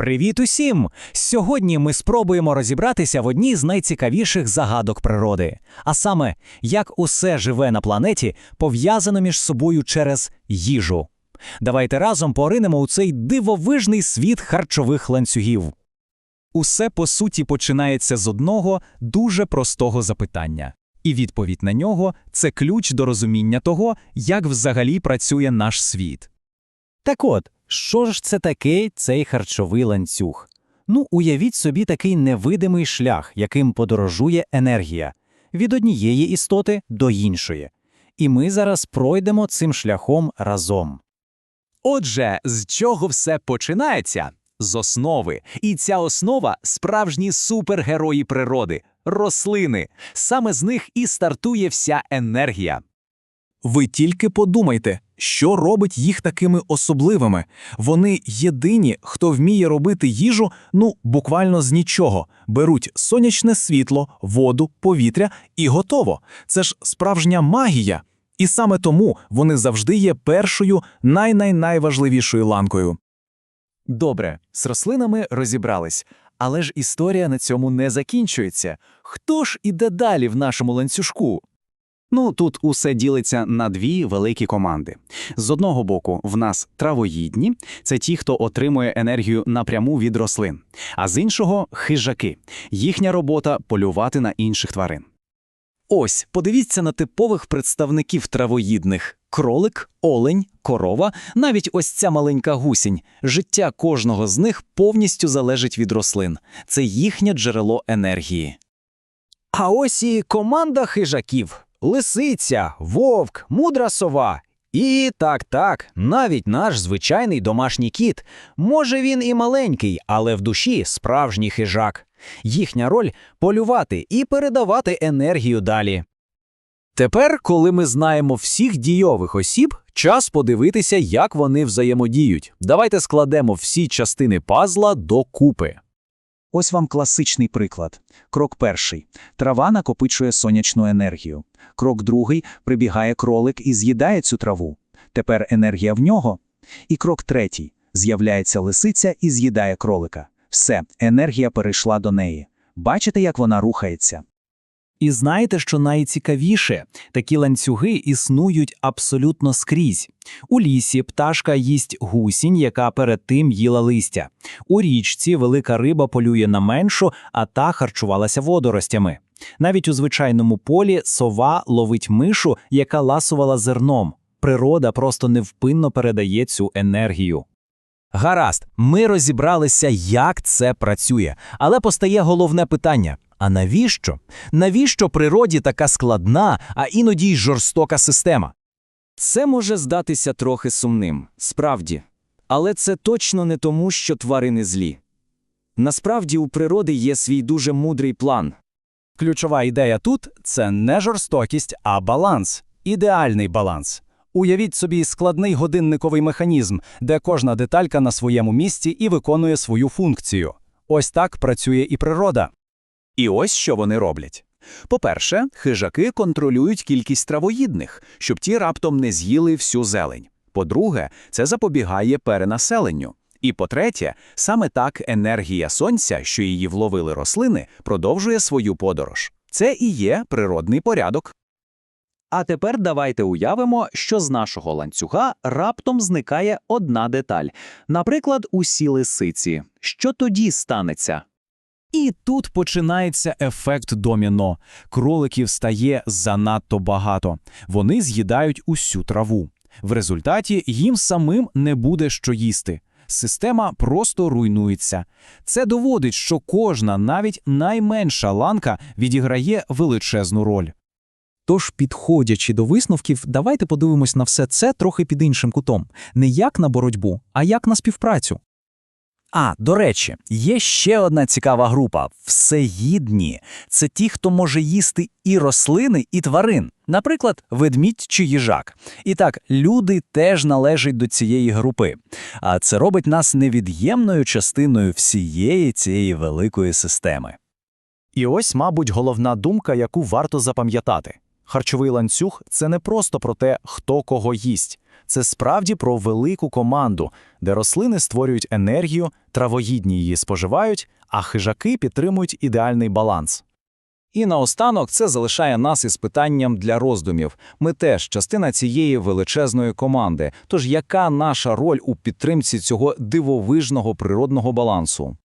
Привіт усім! Сьогодні ми спробуємо розібратися в одній з найцікавіших загадок природи, а саме, як усе живе на планеті пов'язано між собою через їжу. Давайте разом поринемо у цей дивовижний світ харчових ланцюгів. Усе по суті починається з одного дуже простого запитання. І відповідь на нього це ключ до розуміння того, як взагалі працює наш світ. Так от, що ж це таке цей харчовий ланцюг? Ну, уявіть собі такий невидимий шлях, яким подорожує енергія від однієї істоти до іншої. І ми зараз пройдемо цим шляхом разом. Отже, з чого все починається? З основи. І ця основа справжні супергерої природи, рослини. Саме з них і стартує вся енергія. Ви тільки подумайте, що робить їх такими особливими. Вони єдині, хто вміє робити їжу, ну буквально з нічого. Беруть сонячне світло, воду, повітря і готово. Це ж справжня магія. І саме тому вони завжди є першою най-най-найважливішою ланкою. Добре, з рослинами розібрались. Але ж історія на цьому не закінчується. Хто ж іде далі в нашому ланцюжку? Ну, тут усе ділиться на дві великі команди. З одного боку, в нас травоїдні це ті, хто отримує енергію напряму від рослин, а з іншого хижаки. Їхня робота полювати на інших тварин. Ось, подивіться на типових представників травоїдних: кролик, олень, корова, навіть ось ця маленька гусінь. Життя кожного з них повністю залежить від рослин. Це їхнє джерело енергії. А ось і команда хижаків: лисиця, вовк, мудра сова. І так, так, навіть наш звичайний домашній кіт. Може він і маленький, але в душі справжній хижак. Їхня роль полювати і передавати енергію далі. Тепер, коли ми знаємо всіх дійових осіб, час подивитися, як вони взаємодіють. Давайте складемо всі частини пазла докупи. Ось вам класичний приклад. Крок перший. Трава накопичує сонячну енергію. Крок другий. Прибігає кролик і з'їдає цю траву. Тепер енергія в нього. І крок третій. З'являється лисиця і з'їдає кролика. Все, енергія перейшла до неї. Бачите, як вона рухається? І знаєте, що найцікавіше? Такі ланцюги існують абсолютно скрізь. У лісі пташка їсть гусінь, яка перед тим їла листя. У річці велика риба полює на меншу, а та харчувалася водоростями. Навіть у звичайному полі сова ловить мишу, яка ласувала зерном. Природа просто невпинно передає цю енергію. Гаразд, ми розібралися, як це працює, але постає головне питання: а навіщо? Навіщо природі така складна, а іноді й жорстока система? Це може здатися трохи сумним, справді, але це точно не тому, що тварини злі. Насправді у природи є свій дуже мудрий план. Ключова ідея тут це не жорстокість, а баланс, ідеальний баланс. Уявіть собі складний годинниковий механізм, де кожна деталька на своєму місці і виконує свою функцію. Ось так працює і природа. І ось що вони роблять. По-перше, хижаки контролюють кількість травоїдних, щоб ті раптом не з'їли всю зелень. По-друге, це запобігає перенаселенню. І по-третє, саме так енергія сонця, що її вловили рослини, продовжує свою подорож. Це і є природний порядок. А тепер давайте уявимо, що з нашого ланцюга раптом зникає одна деталь, наприклад, усі лисиці. Що тоді станеться? І тут починається ефект доміно. Кроликів стає занадто багато. Вони з'їдають усю траву. В результаті їм самим не буде що їсти. Система просто руйнується. Це доводить, що кожна, навіть найменша ланка, відіграє величезну роль. Тож, підходячи до висновків, давайте подивимось на все це трохи під іншим кутом. Не як на боротьбу, а як на співпрацю. А, до речі, є ще одна цікава група всеїдні. Це ті, хто може їсти і рослини, і тварин, наприклад, ведмідь чи їжак. І так, люди теж належать до цієї групи. А це робить нас невід'ємною частиною всієї цієї великої системи. І ось, мабуть, головна думка, яку варто запам'ятати. Харчовий ланцюг це не просто про те, хто кого їсть. це справді про велику команду, де рослини створюють енергію, травоїдні її споживають, а хижаки підтримують ідеальний баланс. І наостанок це залишає нас із питанням для роздумів. Ми теж частина цієї величезної команди. Тож яка наша роль у підтримці цього дивовижного природного балансу?